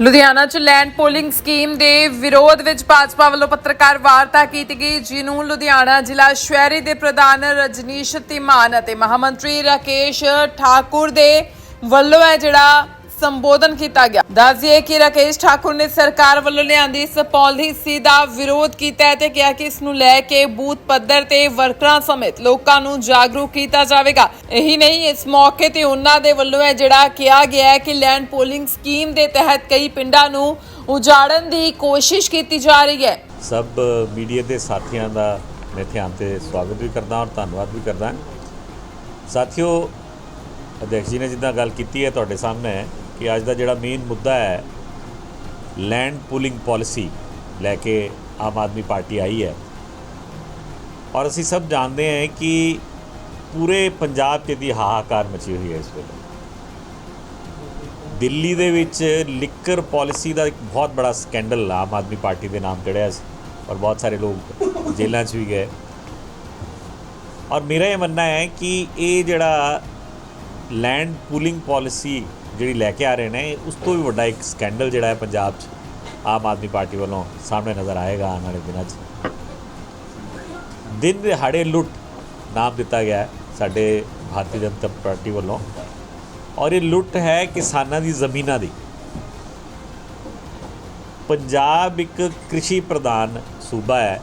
ਲੁਧਿਆਣਾ 'ਚ land pooling scheme ਦੇ ਵਿਰੋਧ ਵਿੱਚ ਭਾਜਪਾ ਵੱਲੋਂ ਪੱਤਰਕਾਰ ਵਾਰਤਾ ਕੀਤੀ ਗਈ, ਜਿਹਨੂੰ ਲੁਧਿਆਣਾ ਜ਼ਿਲ੍ਹਾ ਸ਼ਹਿਰੀ ਦੇ ਪ੍ਰਧਾਨ ਰਜਨੀਸ਼ ਤਿਮਾਨ ਅਤੇ ਮਹਾਮੰਤਰੀ ਰਾਕੇਸ਼ ਠਾਕੁਰ ਦੇ ਵੱਲੋਂ ਹੈ ਜਿਹੜਾ ਸੰਬੋਧਨ ਕੀਤਾ ਗਿਆ। ਦੱਸਦੀਏ ਕਿ ਰਾਕੇਸ਼ ਠਾਕੁਰ ਨੇ ਸਰਕਾਰ ਵੱਲੋਂ ਲਿਆਂਦੀ ਇਸ ਪਾਲਿਸੀ ਦਾ ਵਿਰੋਧ ਕੀਤਾ ਤੇ ਕਿਹਾ ਕਿ ਇਸ ਨੂੰ ਲੈ ਕੇ ਬੂਥ ਪੱਧਰ ਤੇ ਵਰਕਰਾਂ ਸਮੇਤ ਲੋਕਾਂ ਨੂੰ ਜਾਗਰੂਕ ਕੀਤਾ ਜਾਵੇਗਾ। ਇਹੀ ਨਹੀਂ, ਇਸ ਮੌਕੇ ਤੇ ਉਹਨਾਂ ਦੇ ਵੱਲੋਂ ਹੈ ਜਿਹੜਾ ਕਿਹਾ ਗਿਆ ਹੈ ਕਿ ਲੈਂਡ ਪੋਲਿੰਗ ਸਕੀਮ ਦੇ ਤਹਿਤ ਕਈ ਪਿੰਡਾਂ ਨੂੰ ਉਜਾੜਨ ਦੀ ਕੋਸ਼ਿਸ਼ ਕੀਤੀ ਜਾ ਰਹੀ ਹੈ। ਸਭ ਮੀਡੀਆ ਦੇ ਸਾਥੀਆਂ ਦਾ ਮੈਂ ਧਿਆਨ ਤੇ ਸਵਾਗਤ ਵੀ ਕਰਦਾ ਔਰ ਧੰਨਵਾਦ ਵੀ ਕਰਦਾ ਸਾਥੀਓ ਅਧਿਕਸ਼ ਨੇ ਜਿੱਦਾਂ ਗੱਲ ਕੀਤੀ ਹੈ ਤੁਹਾਡੇ ਸਾਹਮਣੇ ਕਿ ਅੱਜ ਦਾ ਜਿਹੜਾ ਮੇਨ ਮੁੱਦਾ ਹੈ ਲੈਂਡ ਪੂਲਿੰਗ ਪਾਲਿਸੀ ਲੈ ਕੇ ਆਮ ਆਦਮੀ ਪਾਰਟੀ ਆਈ ਹੈ। ਔਰ ਅਸੀਂ ਸਭ ਜਾਣਦੇ ਹਾਂ ਕਿ ਪੂਰੇ ਪੰਜਾਬ 'ਚ ਦੀ ਹਾਹਾਕਾਰ ਮਚੀ ਹੋਈ ਹੈ ਇਸ ਵੇਲੇ। ਦਿੱਲੀ ਦੇ ਵਿੱਚ ਲਿਕਰ ਪਾਲਿਸੀ ਦਾ ਇੱਕ ਬਹੁਤ ਬੜਾ ਸਕੈਂਡਲ ਆਮ ਆਦਮੀ ਪਾਰਟੀ ਦੇ ਨਾਮ ਚੜਿਆ ਸੀ ਔਰ ਬਹੁਤ ਸਾਰੇ ਲੋਕ ਜੇਲ੍ਹਾਂ 'ਚ ਵੀ ਗਏ। ਔਰ ਮੇਰਾ ਇਹ ਮੰਨਣਾ ਹੈ ਕਿ ਇਹ ਜਿਹੜਾ ਲੈਂਡ ਪੂਲਿੰਗ ਪਾਲਿਸੀ ਜਿਹੜੀ ਲੈ ਕੇ ਆ ਰਹੇ ਨੇ, ਉਸ ਤੋਂ ਵੀ ਵੱਡਾ ਇੱਕ ਸਕੈਂਡਲ ਜਿਹੜਾ ਹੈ ਪੰਜਾਬ 'ਚ ਆਮ ਆਦਮੀ ਪਾਰਟੀ ਵੱਲੋਂ ਸਾਹਮਣੇ ਨਜ਼ਰ ਆਏਗਾ ਆਉਣ ਵਾਲੇ ਦਿਨਾਂ 'ਚ। ਦਿਨ ਦਿਹਾੜੇ ਲੁੱਟ ਨਾਮ ਦਿੱਤਾ ਗਿਆ ਸਾਡੇ ਭਾਰਤੀ ਜਨਤਾ ਪਾਰਟੀ ਵੱਲੋਂ। ਔਰ ਇਹ ਲੁੱਟ ਹੈ ਕਿਸਾਨਾਂ ਦੀ ਜ਼ਮੀਨਾਂ ਦੀ। ਪੰਜਾਬ ਇੱਕ ਕ੍ਰਿਸ਼ੀ ਪ੍ਰਧਾਨ ਸੂਬਾ ਹੈ।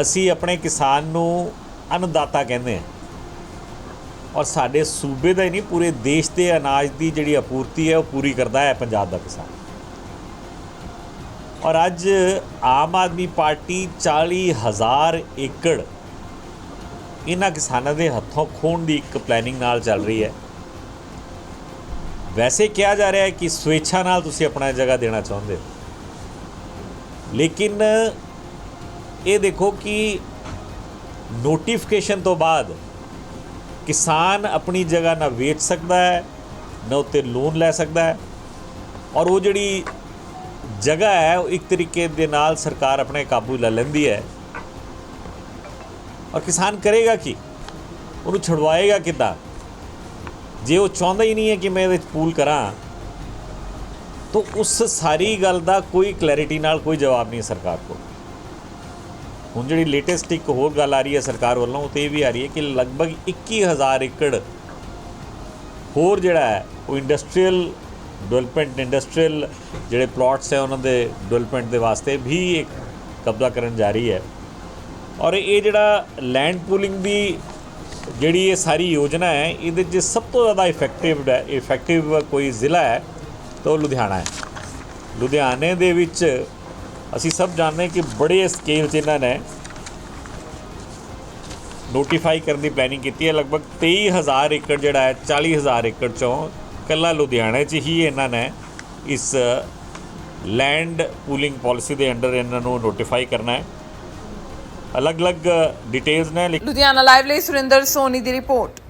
ਅਸੀਂ ਆਪਣੇ ਕਿਸਾਨ ਨੂੰ ਅੰਨਦਾਤਾ ਕਹਿੰਦੇ ਹਾਂ। ਔਰ ਸਾਡੇ ਸੂਬੇ ਦਾ ਹੀ ਨਹੀਂ, ਪੂਰੇ ਦੇਸ਼ ਦੇ ਅਨਾਜ ਦੀ ਜਿਹੜੀ ਆਪੂਰਤੀ ਹੈ, ਉਹ ਪੂਰੀ ਕਰਦਾ ਹੈ ਪੰਜਾਬ ਦਾ ਕਿਸਾਨ। ਔਰ ਅੱਜ ਆਮ ਆਦਮੀ ਪਾਰਟੀ 40000 ਏਕੜ ਇਹਨਾਂ ਕਿਸਾਨਾਂ ਦੇ ਹੱਥੋਂ ਖੋਣ ਦੀ ਇੱਕ ਪਲੈਨਿੰਗ ਨਾਲ ਚੱਲ ਰਹੀ ਹੈ। ਵੈਸੇ ਕਿਹਾ ਜਾ ਰਿਹਾ ਹੈ ਕਿ ਸਵੇਛਾ ਨਾਲ ਤੁਸੀਂ ਆਪਣਾ ਜਗ੍ਹਾ ਦੇਣਾ ਚਾਹੁੰਦੇ ਹੋ। ਲੇਕਿਨ ਇਹ ਦੇਖੋ ਕਿ ਨੋਟੀਫਿਕੇਸ਼ਨ ਤੋਂ ਬਾਅਦ ਕਿਸਾਨ ਆਪਣੀ ਜਗ੍ਹਾ ਨਾ ਵੇਚ ਸਕਦਾ ਹੈ, ਨਾ ਉੱਤੇ ਲੋਨ ਲੈ ਸਕਦਾ ਹੈ। ਔਰ ਉਹ ਜਿਹੜੀ ਜਗ੍ਹਾ ਹੈ, ਉਹ ਇੱਕ ਤਰੀਕੇ ਦੇ ਨਾਲ ਸਰਕਾਰ ਆਪਣੇ ਕਾਬੂ ਲੈ ਲੈਂਦੀ ਹੈ। ਔਰ ਕਿਸਾਨ ਕਰੇਗਾ ਕੀ? ਉਹਨੂੰ ਛੁਡਵਾਏਗਾ ਕਿੱਦਾਂ? ਜੇ ਉਹ ਚਾਹੁੰਦਾ ਹੀ ਨਹੀਂ ਹੈ ਕਿ ਮੈਂ ਇਹਦੇ ਵਿੱਚ ਪੂਲ ਕਰਾਂ, ਤਾਂ ਉਸ ਸਾਰੀ ਗੱਲ ਦਾ ਕੋਈ ਕਲੈਰਿਟੀ ਨਾਲ ਕੋਈ ਜਵਾਬ ਨਹੀਂ ਸਰਕਾਰ ਕੋਲ। ਹੁਣ ਜਿਹੜੀ ਲੇਟੈਸਟ ਇੱਕ ਹੋਰ ਗੱਲ ਆ ਰਹੀ ਹੈ ਸਰਕਾਰ ਵੱਲੋਂ, ਉਹ ਤੇ ਇਹ ਵੀ ਆ ਰਹੀ ਹੈ ਕਿ ਲਗਭਗ 21000 ਏਕੜ ਹੋਰ ਜਿਹੜਾ ਹੈ, ਉਹ ਇੰਡਸਟਰੀਅਲ ਡਿਵੈਲਪਮੈਂਟ ਇੰਡਸਟਰੀਅਲ ਜਿਹੜੇ ਪਲਾਟਸ ਹੈ, ਉਹਨਾਂ ਦੇ ਡਿਵੈਲਪਮੈਂਟ ਦੇ ਵਾਸਤੇ ਵੀ ਇੱਕ ਕਬਜ਼ਾ ਕਰਨ ਜਾ ਰਹੀ ਹੈ। ਔਰ ਇਹ ਜਿਹੜਾ ਲੈਂਡ ਪੂਲਿੰਗ ਦੀ ਜਿਹੜੀ ਇਹ ਸਾਰੀ ਯੋਜਨਾ ਹੈ, ਇਹਦੇ 'ਚ ਸਭ ਤੋਂ ਜ਼ਿਆਦਾ ਇਫੈਕਟਿਵ ਇਫੈਕਟਿਵ ਕੋਈ ਜ਼ਿਲ੍ਹਾ ਹੈ, ਤਾਂ ਉਹ ਲੁਧਿਆਣਾ ਹੈ। ਲੁਧਿਆਣੇ ਦੇ ਵਿੱਚ ਅਸੀਂ ਸਭ ਜਾਣਦੇ ਹਾਂ ਕਿ ਬੜੇ ਸਕੇਲ 'ਚ ਇਹਨਾਂ ਨੇ ਨੋਟੀਫਾਈ ਕਰਨ ਦੀ ਪਲੈਨਿੰਗ ਕੀਤੀ ਹੈ। ਲਗਭਗ 23000 ਏਕੜ ਜਿਹੜਾ ਹੈ 40000 ਏਕੜ ਚੋਂ ਕੱਲਾ ਲੁਧਿਆਣੇ 'ਚ ਹੀ ਇਹਨਾਂ ਨੇ ਇਸ ਲੈਂਡ ਪੂਲਿੰਗ ਪਾਲਿਸੀ ਦੇ ਅੰਡਰ ਇਹਨਾਂ ਨੂੰ ਨੋਟੀਫਾਈ ਕਰਨਾ ਹੈ। ਅਲੱਗ-ਅਲੱਗ ਡਿਟੇਲਸ ਨੇ ਲੁਧਿਆਣਾ ਲਾਈਵ ਲਈ ਸੁਰਿੰਦਰ ਸੋਨੀ ਦੀ ਰਿਪੋਰਟ